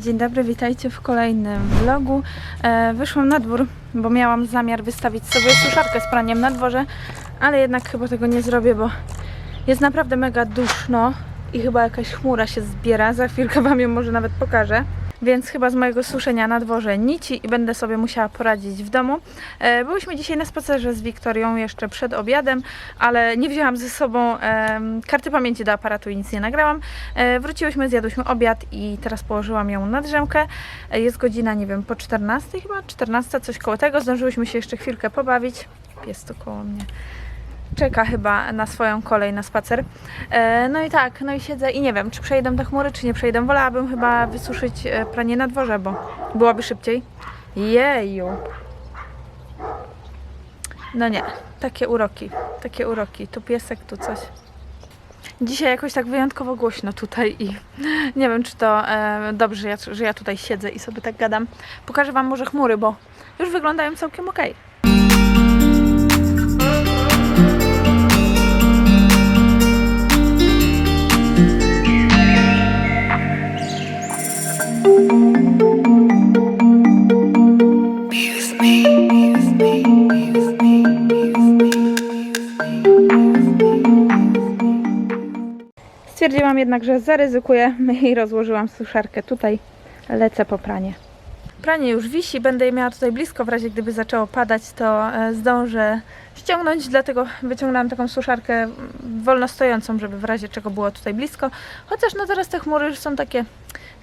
dzień dobry, witajcie w kolejnym vlogu. E, wyszłam na dwór, bo miałam zamiar wystawić sobie suszarkę z praniem na dworze, ale jednak chyba tego nie zrobię, bo jest naprawdę mega duszno i chyba jakaś chmura się zbiera. Za chwilkę Wam ją może nawet pokażę. Więc chyba z mojego suszenia na dworze nici i będę sobie musiała poradzić w domu. E, byłyśmy dzisiaj na spacerze z Wiktorią jeszcze przed obiadem, ale nie wzięłam ze sobą karty pamięci do aparatu i nic nie nagrałam. E, wróciłyśmy, zjadłyśmy obiad i teraz położyłam ją na drzemkę. E, jest godzina, nie wiem, po 14 chyba, 14, coś koło tego. Zdążyłyśmy się jeszcze chwilkę pobawić. Pies tu koło mnie czeka chyba na swoją kolej na spacer. E, no i tak, no i siedzę i nie wiem, czy przejdą te chmury, czy nie przejdą. Wolałabym chyba wysuszyć e, pranie na dworze, bo byłoby szybciej. Jeju. No nie, takie uroki, takie uroki. Tu piesek, tu coś. Dzisiaj jakoś tak wyjątkowo głośno tutaj i nie wiem, czy to e, dobrze, że ja, że ja tutaj siedzę i sobie tak gadam. Pokażę Wam może chmury, bo już wyglądają całkiem okej. Stwierdziłam jednak, że zaryzykuję i rozłożyłam suszarkę tutaj. Lecę po pranie. Pranie już wisi, będę je miała tutaj blisko, w razie gdyby zaczęło padać, to e, zdążę ściągnąć, dlatego wyciągnęłam taką suszarkę wolno stojącą, żeby w razie czego było tutaj blisko. Chociaż no teraz te chmury już są takie,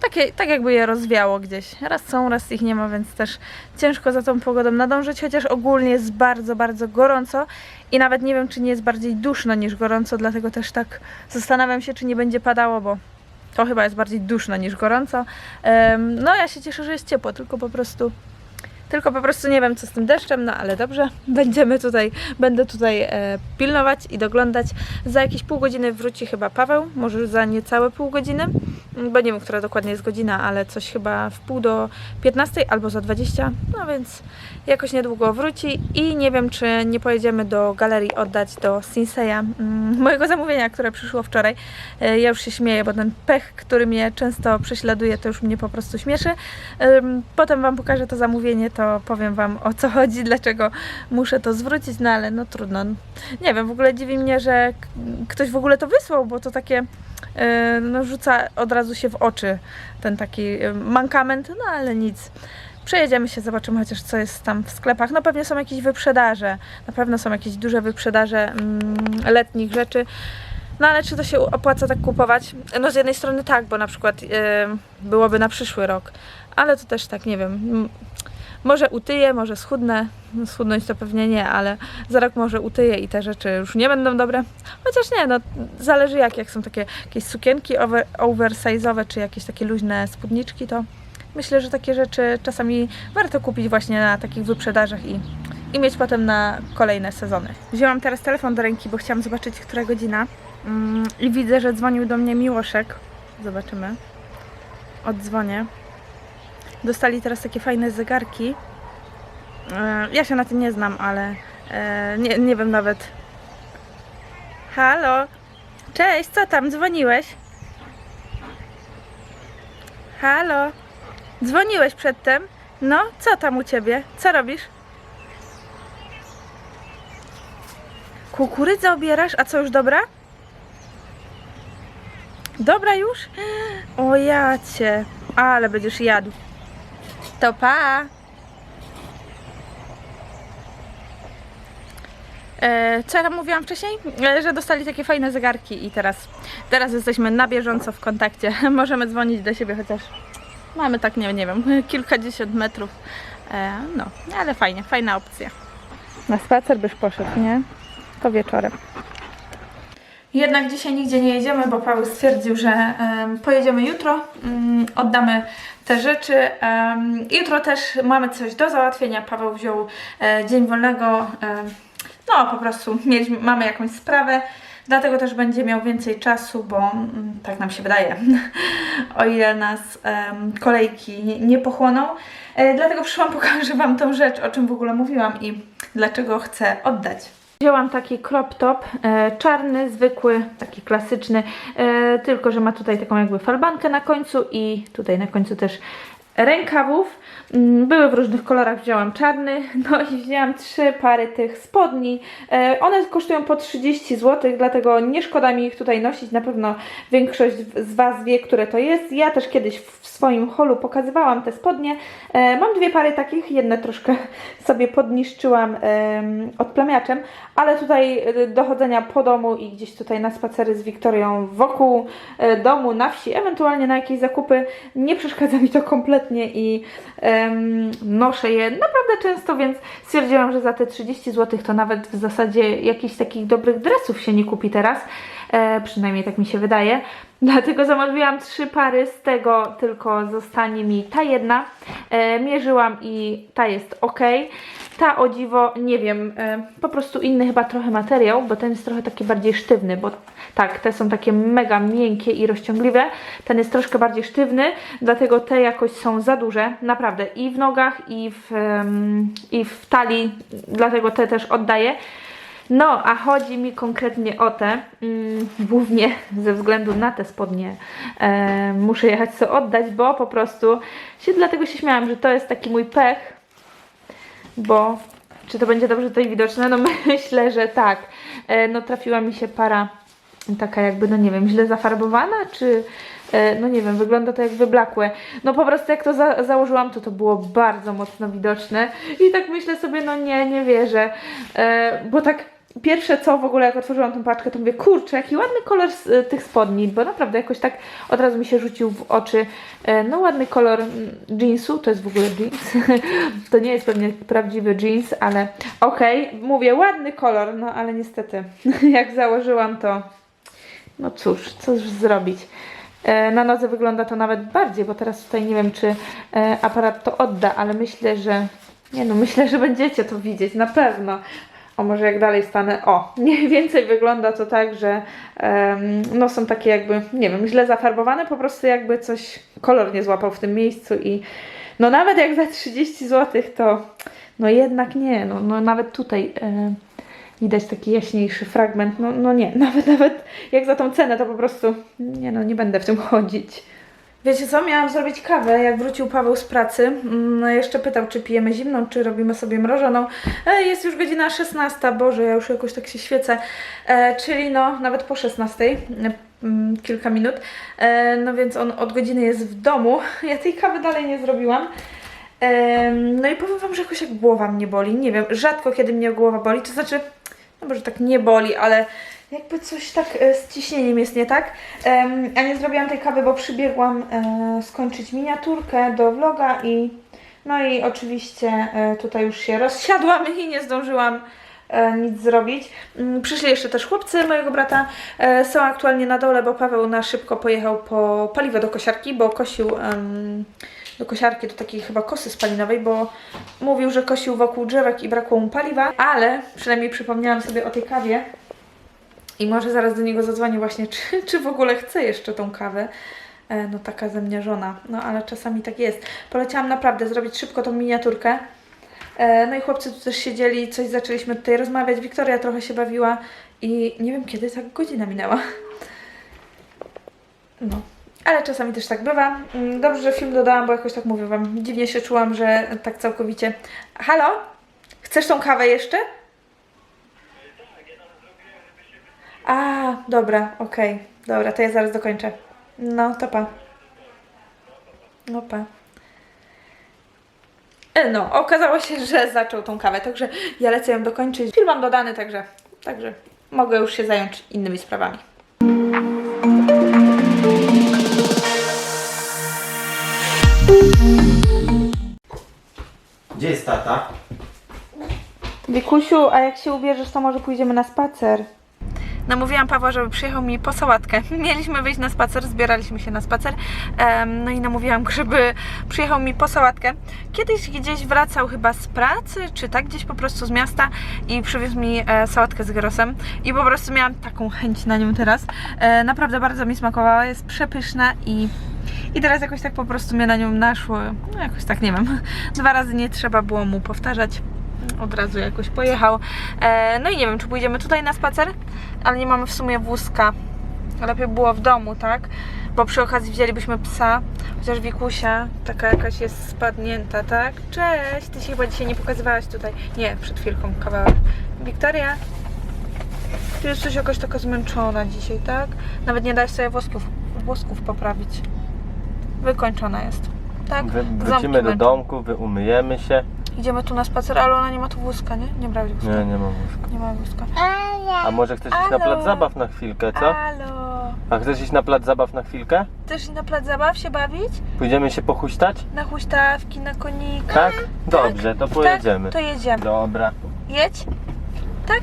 takie tak jakby je rozwiało gdzieś. Raz są, raz ich nie ma, więc też ciężko za tą pogodą nadążyć, chociaż ogólnie jest bardzo, bardzo gorąco i nawet nie wiem, czy nie jest bardziej duszno niż gorąco, dlatego też tak zastanawiam się, czy nie będzie padało, bo to chyba jest bardziej duszno niż gorąco. No ja się cieszę, że jest ciepło, tylko po prostu tylko po prostu nie wiem co z tym deszczem, no ale dobrze, będziemy tutaj, będę tutaj e, pilnować i doglądać. Za jakieś pół godziny wróci chyba Paweł, może za niecałe pół godziny, bo nie wiem, która dokładnie jest godzina, ale coś chyba w pół do 15 albo za 20, no więc jakoś niedługo wróci i nie wiem, czy nie pojedziemy do galerii oddać do Sinseya mm, mojego zamówienia, które przyszło wczoraj. E, Ja już się śmieję, bo ten pech, który mnie często prześladuje, to już mnie po prostu śmieszy. Potem Wam pokażę to zamówienie, to powiem Wam o co chodzi, dlaczego muszę to zwrócić, no ale no trudno. Nie wiem, w ogóle dziwi mnie, że ktoś w ogóle to wysłał, bo to takie yy, no, rzuca od razu się w oczy ten taki yy, mankament, no ale nic. Przejedziemy się, zobaczymy chociaż co jest tam w sklepach. No pewnie są jakieś wyprzedaże, na pewno są jakieś duże wyprzedaże mm, letnich rzeczy. No ale czy to się opłaca tak kupować? No z jednej strony tak, bo na przykład yy, byłoby na przyszły rok, ale to też tak, nie wiem, może utyję, może schudnę, no, schudnąć to pewnie nie, ale za rok może utyję i te rzeczy już nie będą dobre. Chociaż nie, no zależy jak, jak są takie jakieś sukienki over, oversize'owe, czy jakieś takie luźne spódniczki, to myślę, że takie rzeczy czasami warto kupić właśnie na takich wyprzedażach i, i mieć potem na kolejne sezony. Wzięłam teraz telefon do ręki, bo chciałam zobaczyć, która godzina mm, i widzę, że dzwonił do mnie Miłoszek. Zobaczymy. Oddzwonię. Dostali teraz takie fajne zegarki. E, Ja się na tym nie znam, ale e, nie, nie wiem nawet. Halo? Cześć, co tam? Dzwoniłeś? Halo? Dzwoniłeś przedtem? No, co tam u ciebie? Co robisz? Kukurydzę obierasz? A co już dobra? Dobra już? O jacie, ale będziesz jadł. To pa! E, co ja mówiłam wcześniej? E, że dostali takie fajne zegarki i teraz, teraz jesteśmy na bieżąco w kontakcie. Możemy dzwonić do siebie, chociaż mamy tak, nie, nie wiem, kilkadziesiąt metrów. E, no, ale fajnie, fajna opcja. Na spacer byś poszedł, nie? To wieczorem. Jednak dzisiaj nigdzie nie jedziemy, bo Paweł stwierdził, że em, pojedziemy jutro, mm, oddamy te rzeczy. Em, jutro też mamy coś do załatwienia. Paweł wziął e, dzień wolnego. em, no, po prostu mieliśmy, mamy jakąś sprawę. Dlatego też będzie miał więcej czasu, bo mm, tak nam się wydaje, o ile nas em, kolejki nie, nie pochłoną. E, dlatego przyszłam, pokażę Wam tą rzecz, o czym w ogóle mówiłam i dlaczego chcę oddać. Wzięłam taki crop top, e, czarny, zwykły, taki klasyczny, e, tylko że ma tutaj taką jakby falbankę na końcu i tutaj na końcu też rękawów. Mm, Były w różnych kolorach, wzięłam czarny, no i wzięłam trzy pary tych spodni. E, one kosztują po 30 zł, dlatego nie szkoda mi ich tutaj nosić. Na pewno większość z Was wie, które to jest. Ja też kiedyś w swoim holu pokazywałam te spodnie. E, mam dwie pary takich, jedne troszkę sobie podniszczyłam em, odplamiaczem, ale tutaj e, dochodzenia po domu i gdzieś tutaj na spacery z Wiktorią wokół domu, na wsi, ewentualnie na jakieś zakupy, nie przeszkadza mi to kompletnie i em, noszę je naprawdę często, więc stwierdziłam, że za te 30 zł to nawet w zasadzie jakichś takich dobrych dresów się nie kupi teraz. E, przynajmniej tak mi się wydaje. Dlatego zamówiłam trzy pary, z tego tylko zostanie mi ta jedna. E, mierzyłam i ta jest ok. Ta o dziwo, nie wiem, e, po prostu inny chyba trochę materiał, bo ten jest trochę taki bardziej sztywny, bo tak, te są takie mega miękkie i rozciągliwe. Ten jest troszkę bardziej sztywny, dlatego te jakoś są za duże, naprawdę i w nogach, i w, em, i w talii, dlatego te też oddaję. No, a chodzi mi konkretnie o te, mm, głównie ze względu na te spodnie e, muszę jechać co oddać, bo po prostu się dlatego się śmiałam, że to jest taki mój pech, bo czy to będzie dobrze tutaj widoczne? No myślę, że tak. E, no trafiła mi się para taka jakby, no nie wiem, źle zafarbowana, czy e, no nie wiem, wygląda to jak wyblakłe. No po prostu jak to za założyłam, to to było bardzo mocno widoczne i tak myślę sobie, no nie, nie wierzę, e, bo tak pierwsze co w ogóle jak otworzyłam tą paczkę, to mówię, kurczę, jaki ładny kolor z, e, tych spodni, bo naprawdę jakoś tak od razu mi się rzucił w oczy, e, no ładny kolor mm, jeansu, to jest w ogóle jeans, to nie jest pewnie prawdziwy jeans, ale okej, mówię, ładny kolor, no ale niestety jak założyłam to no cóż, cóż zrobić. E, Na nodze wygląda to nawet bardziej, bo teraz tutaj nie wiem, czy e, aparat to odda, ale myślę, że. Nie no, myślę, że będziecie to widzieć, na pewno. O, może jak dalej stanę. O, mniej więcej wygląda to tak, że em, no są takie jakby, nie wiem, źle zafarbowane, po prostu jakby coś, kolor nie złapał w tym miejscu i no nawet jak za 30 zł, to no jednak nie, no, no nawet tutaj e, widać taki jaśniejszy fragment. No, no nie, nawet nawet jak za tą cenę, to po prostu nie no, nie będę w tym chodzić. Wiecie co, miałam zrobić kawę, jak wrócił Paweł z pracy. No jeszcze pytał, czy pijemy zimną, czy robimy sobie mrożoną. E, jest już godzina 16, Boże, ja już jakoś tak się świecę. E, czyli no, nawet po 16, e, mm, kilka minut. No więc on od godziny jest w domu. Ja tej kawy dalej nie zrobiłam. No i powiem Wam, że jakoś jak głowa mnie boli. Nie wiem, rzadko kiedy mnie głowa boli. To znaczy, no może tak nie boli, ale jakby coś tak e, z ciśnieniem jest nie tak. Em, A nie zrobiłam tej kawy, bo przybiegłam e, skończyć miniaturkę do vloga i no i oczywiście e, tutaj już się rozsiadłam i nie zdążyłam nic zrobić. Mm, Przyszli jeszcze też chłopcy mojego brata. Są aktualnie na dole, bo Paweł na szybko pojechał po paliwo do kosiarki, bo kosił do kosiarki, do takiej chyba kosy spalinowej, bo mówił, że kosił wokół drzewek i brakło mu paliwa, ale przynajmniej przypomniałam sobie o tej kawie i może zaraz do niego zadzwonię właśnie, czy, czy w ogóle chce jeszcze tą kawę. E, No taka ze mnie żona, no ale czasami tak jest. Poleciałam naprawdę zrobić szybko tą miniaturkę. E, No i chłopcy tu też siedzieli, coś zaczęliśmy tutaj rozmawiać. Wiktoria trochę się bawiła i nie wiem kiedy tak godzina minęła. No. Ale czasami też tak bywa. Mm, Dobrze, że film dodałam, bo jakoś tak mówię Wam, dziwnie się czułam, że tak całkowicie. Halo? Chcesz tą kawę jeszcze? A, dobra, okej. Dobra, to ja zaraz dokończę. No, to pa. No pa. E, No, okazało się, że zaczął tą kawę, także ja lecę ją dokończyć. Film mam dodany, także, także mogę już się zająć innymi sprawami. Gdzie jest tata? Wikusiu, a jak się ubierzesz, to może pójdziemy na spacer. Namówiłam Pawła, żeby przyjechał mi po sałatkę. Mieliśmy wyjść na spacer, zbieraliśmy się na spacer. no i namówiłam żeby przyjechał mi po sałatkę. Kiedyś gdzieś wracał chyba z pracy, czy tak gdzieś po prostu z miasta i przywiózł mi e, sałatkę z gyrosem. I po prostu miałam taką chęć na nią teraz. E, naprawdę bardzo mi smakowała, jest przepyszna i i teraz jakoś tak po prostu mnie na nią naszło. No jakoś tak nie wiem. Dwa razy nie trzeba było mu powtarzać. Od razu jakoś pojechał. E, no i nie wiem, czy pójdziemy tutaj na spacer, ale nie mamy w sumie wózka. Lepiej było w domu, tak? Bo przy okazji wzięlibyśmy psa, chociaż Wikusia taka jakaś jest spadnięta, tak? Cześć, ty się chyba dzisiaj nie pokazywałaś tutaj. Nie, przed chwilką kawałek. Wiktoria, ty jesteś jakoś taka zmęczona dzisiaj, tak? Nawet nie dałeś sobie włosków, włosków poprawić. Wykończona jest. Tak? Wy, wrócimy do męczą. domku, wy umyjemy się. Idziemy tu na spacer, ale ona nie ma tu wózka, nie? Nie brałeś wózka? Nie, nie mam łóżka. Nie ma wózka. A może chcesz iść na Halo. plac zabaw na chwilkę, co? Halo! A chcesz iść na plac zabaw na chwilkę? Chcesz iść na plac zabaw się bawić? Pójdziemy się pochuśtać? Na huśtawki, na konika? Tak? Dobrze, to pojedziemy. Tak? To jedziemy. Dobra. Jedź? Tak?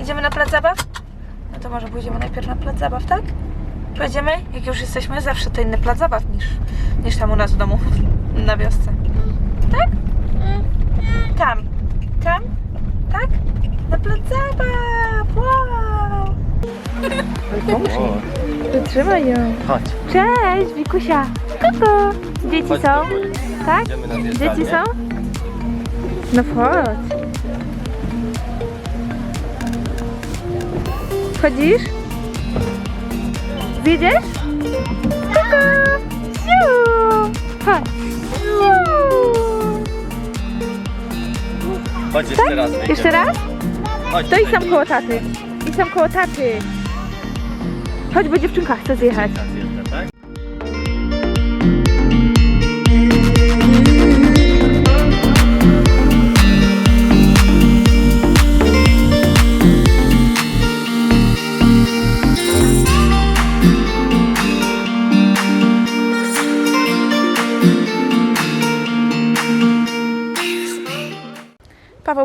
Idziemy na plac zabaw? No to może pójdziemy najpierw na plac zabaw, tak? Pojedziemy? Jak już jesteśmy, zawsze to inny plac zabaw niż, niż tam u nas w domu, na wiosce. Tak? Tam. Tam? Tak? Na plac zabaw! Wow! O, Wytrzymaj ją. chodź. Cześć, Wikusia. Koko. Dzieci Chodź są? do góry. Tak? Idziemy na Dzieci są? No chodź. Wchodzisz? Zjedziesz? Koko. Siu. Chodź jeszcze raz. wyjdziemy. Jeszcze raz? Chodź To idź tam koło taty. Idź tam koło taty. Chodź, bo dziewczynka chce zjechać.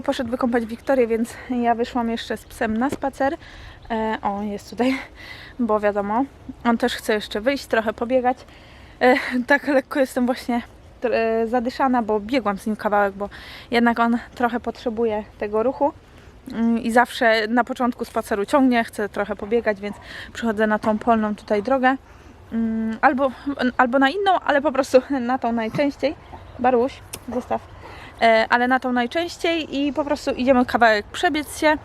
Poszedł wykąpać Wiktorię, więc ja wyszłam jeszcze z psem na spacer. E, o, jest tutaj, bo wiadomo, on też chce jeszcze wyjść, trochę pobiegać. E, tak lekko jestem właśnie e, zadyszana, bo biegłam z nim kawałek, bo jednak on trochę potrzebuje tego ruchu. Mm, I zawsze na początku spaceru ciągnie, chce trochę pobiegać, więc przychodzę na tą polną tutaj drogę. Mm, Albo, albo na inną, ale po prostu na tą najczęściej. Baruś, zostaw ale na tą najczęściej i po prostu idziemy kawałek przebiec się.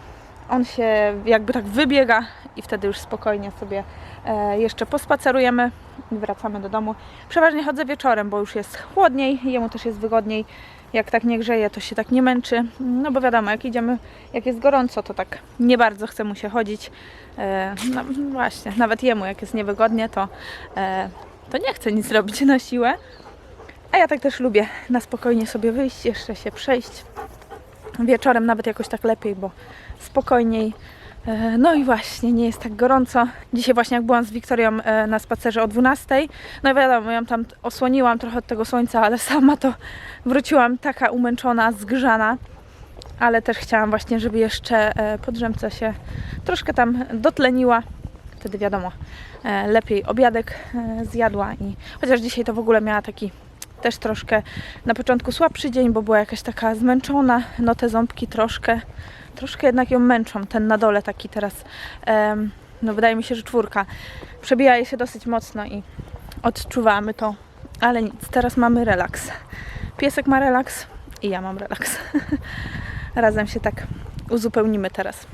On się jakby tak wybiega i wtedy już spokojnie sobie e, jeszcze pospacerujemy i wracamy do domu. Przeważnie chodzę wieczorem, bo już jest chłodniej, jemu też jest wygodniej. Jak tak nie grzeje, to się tak nie męczy. No bo wiadomo, jak idziemy, jak jest gorąco, to tak nie bardzo chce mu się chodzić. E, no właśnie, nawet jemu, jak jest niewygodnie, to, e, to nie chce nic robić na siłę. A ja tak też lubię na spokojnie sobie wyjść, jeszcze się przejść. Wieczorem nawet jakoś tak lepiej, bo spokojniej. E, No i właśnie, nie jest tak gorąco. Dzisiaj właśnie jak byłam z Wiktorią e, na spacerze o 12, no i wiadomo, ją tam osłoniłam trochę od tego słońca, ale sama to wróciłam taka umęczona, zgrzana. Ale też chciałam właśnie, żeby jeszcze e, podrzemca się troszkę tam dotleniła. Wtedy wiadomo, lepiej obiadek zjadła i chociaż dzisiaj to w ogóle miała taki też troszkę na początku słabszy dzień, bo była jakaś taka zmęczona, no te ząbki troszkę, troszkę jednak ją męczą, ten na dole taki teraz, no wydaje mi się, że czwórka, przebija jej się dosyć mocno i odczuwamy to, ale nic, teraz mamy relaks. Piesek ma relaks i ja mam relaks. Razem się tak uzupełnimy teraz.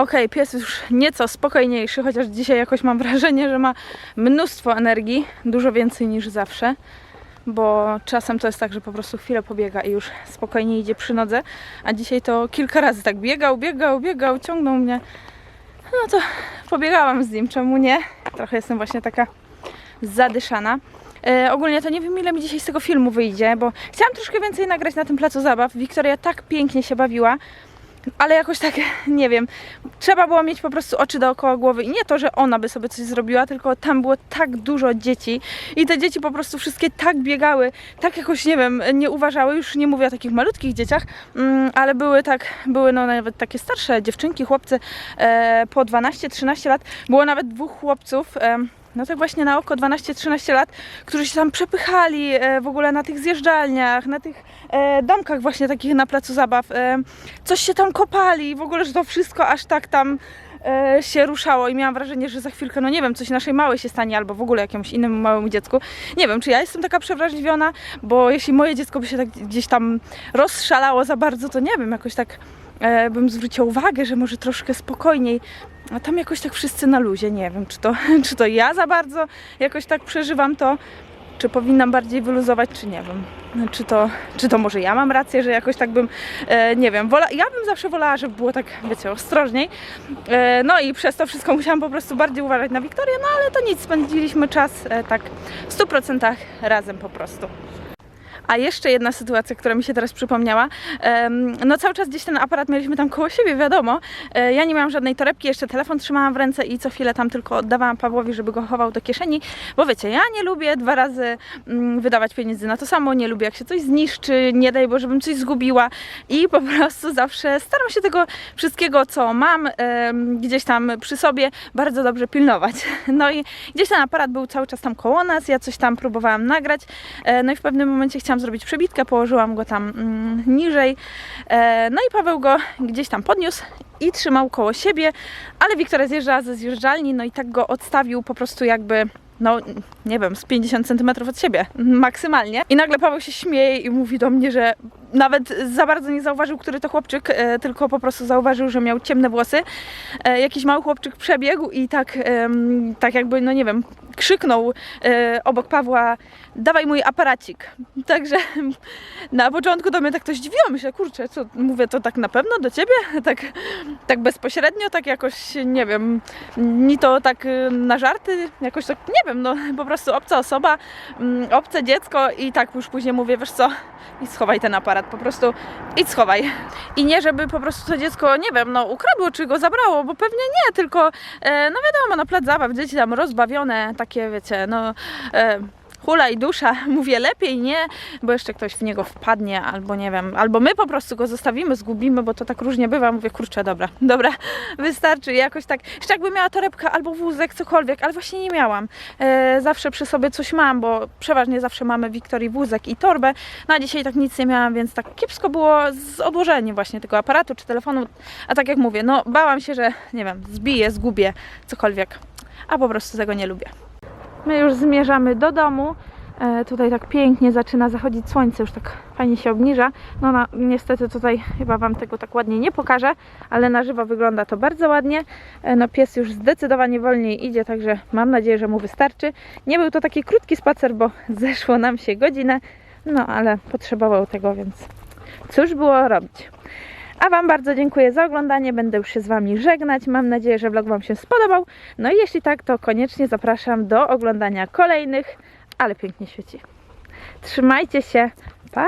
Okej, pies już nieco spokojniejszy, chociaż dzisiaj jakoś mam wrażenie, że ma mnóstwo energii, dużo więcej niż zawsze, bo czasem to jest tak, że po prostu chwilę pobiega i już spokojnie idzie przy nodze, a dzisiaj to kilka razy tak biegał, biegał, biegał, ciągnął mnie. No to pobiegałam z nim, czemu nie? Trochę jestem właśnie taka zadyszana. E, ogólnie to nie wiem ile mi dzisiaj z tego filmu wyjdzie, bo chciałam troszkę więcej nagrać na tym placu zabaw. Wiktoria tak pięknie się bawiła, ale jakoś tak, nie wiem, trzeba było mieć po prostu oczy dookoła głowy i nie to, że ona by sobie coś zrobiła, tylko tam było tak dużo dzieci i te dzieci po prostu wszystkie tak biegały, tak jakoś, nie wiem, nie uważały, już nie mówię o takich malutkich dzieciach, mm, ale były tak, były no nawet takie starsze dziewczynki, chłopcy e, po 12-13 lat, było nawet dwóch chłopców, no tak właśnie na oko 12-13 lat, którzy się tam przepychali e, w ogóle na tych zjeżdżalniach, na tych e, domkach właśnie takich na placu zabaw. E, coś się tam kopali, w ogóle, że to wszystko aż tak tam się ruszało i miałam wrażenie, że za chwilkę, no nie wiem, coś naszej małej się stanie albo w ogóle jakiemuś innemu małemu dziecku. Nie wiem, czy ja jestem taka przewrażliwiona, bo jeśli moje dziecko by się tak gdzieś tam rozszalało za bardzo, to nie wiem, jakoś tak e, bym zwróciła uwagę, że może troszkę spokojniej. A tam jakoś tak wszyscy na luzie, nie wiem, czy to, czy to ja za bardzo jakoś tak przeżywam to, czy powinnam bardziej wyluzować, czy nie wiem. Czy to, czy to może ja mam rację, że jakoś tak bym, e, nie wiem, wola, ja bym zawsze wolała, żeby było tak, wiecie, ostrożniej. E, no i przez to wszystko musiałam po prostu bardziej uważać na Wiktorię, no ale to nic, spędziliśmy czas e, tak w 100% razem po prostu. A jeszcze jedna sytuacja, która mi się teraz przypomniała. No cały czas gdzieś ten aparat mieliśmy tam koło siebie, wiadomo. E, Ja nie miałam żadnej torebki, jeszcze telefon trzymałam w ręce i co chwilę tam tylko oddawałam Pawłowi, żeby go chował do kieszeni, bo wiecie, ja nie lubię dwa razy mm, wydawać pieniędzy na to samo, nie lubię jak się coś zniszczy, nie daj Boże, żebym coś zgubiła i po prostu zawsze staram się tego wszystkiego, co mam gdzieś tam przy sobie, bardzo dobrze pilnować. No i gdzieś ten aparat był cały czas tam koło nas, ja coś tam próbowałam nagrać, e, no i w pewnym momencie chciałam zrobić przebitkę, położyłam go tam mm, niżej, e, no i Paweł go gdzieś tam podniósł i trzymał koło siebie, ale Wiktoria zjeżdżała ze zjeżdżalni, no i tak go odstawił po prostu jakby no nie wiem, z 50 cm od siebie, maksymalnie. I nagle Paweł się śmieje i mówi do mnie, że nawet za bardzo nie zauważył, który to chłopczyk, e, tylko po prostu zauważył, że miał ciemne włosy. E, jakiś mały chłopczyk przebiegł i tak, em, tak jakby, no nie wiem, krzyknął e, obok Pawła, dawaj mój aparacik. Także na początku do mnie tak to zdziwiło, myślę, kurczę, co, mówię to tak na pewno do ciebie? Tak, tak bezpośrednio, tak jakoś, nie wiem, ni to tak y, na żarty, jakoś tak, nie wiem, no po prostu obca osoba, mm, obce dziecko i tak już później mówię, wiesz co, idź schowaj ten aparat, po prostu idź schowaj. I nie, żeby po prostu to dziecko, nie wiem, no ukradło czy go zabrało, bo pewnie nie, tylko, e, no wiadomo, no plac zabaw, dzieci tam rozbawione, takie wiecie, no... E, hula i dusza, mówię lepiej nie, bo jeszcze ktoś w niego wpadnie, albo nie wiem, albo my po prostu go zostawimy, zgubimy, bo to tak różnie bywa. Mówię, kurczę, dobra, dobra, wystarczy. Jakoś tak, jeszcze jakby miała torebkę albo wózek, cokolwiek, ale właśnie nie miałam. E, zawsze przy sobie coś mam, bo przeważnie zawsze mamy Wiktorii wózek i torbę. No dzisiaj tak nic nie miałam, więc tak kiepsko było z odłożeniem właśnie tego aparatu czy telefonu. A tak jak mówię, no bałam się, że nie wiem, zbiję, zgubię, cokolwiek. A po prostu tego nie lubię. My już zmierzamy do domu. E, tutaj tak pięknie zaczyna zachodzić słońce, już tak fajnie się obniża. No, no niestety tutaj chyba Wam tego tak ładnie nie pokażę, ale na żywo wygląda to bardzo ładnie. E, no pies już zdecydowanie wolniej idzie, także mam nadzieję, że mu wystarczy. Nie był to taki krótki spacer, bo zeszło nam się godzinę, no ale potrzebował tego, więc cóż było robić. A Wam bardzo dziękuję za oglądanie. Będę już się z Wami żegnać. Mam nadzieję, że vlog Wam się spodobał. No i jeśli tak, to koniecznie zapraszam do oglądania kolejnych, ale pięknie świeci. Trzymajcie się. Pa!